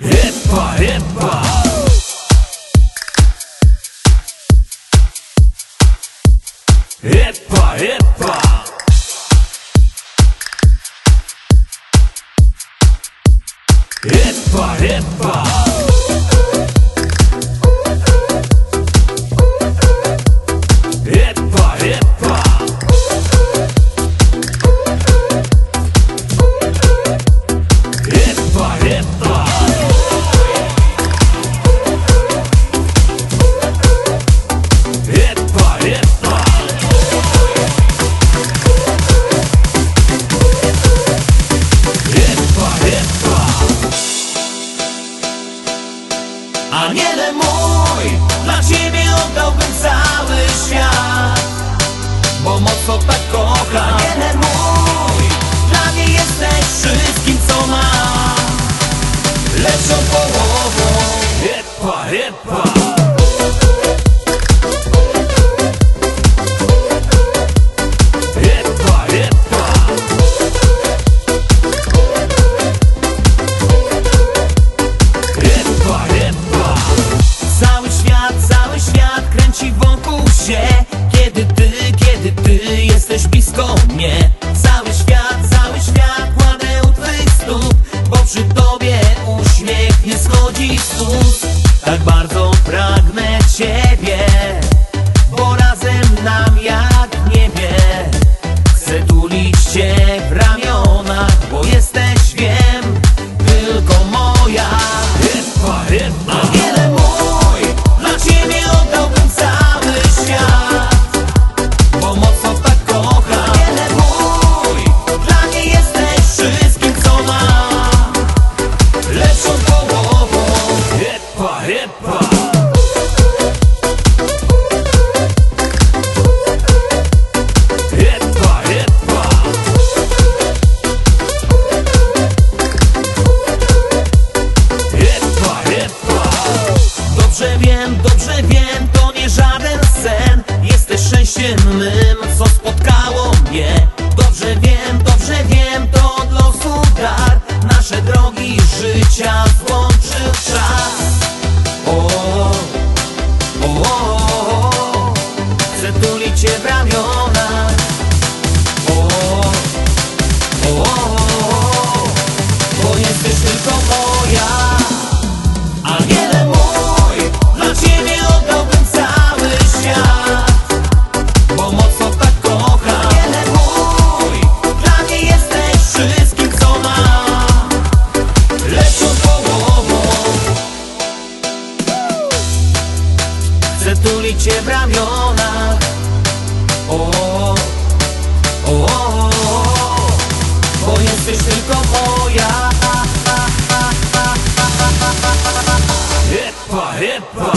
Репа, репа. Репа, репа. Репа, репа. Aniele mój, dla Ciebie oddałbym cały świat Bo mocno tak kocham Aniele mój życie w ramionach. O, o, o, o, Bo jesteś tylko moja. Aniele mój Dla ciebie oddałbym cały świat. Bo mocno tak kocham. Mój Dla mnie jesteś wszystkim co mam. Lecz połową Chcę cię w ramionach. fuck.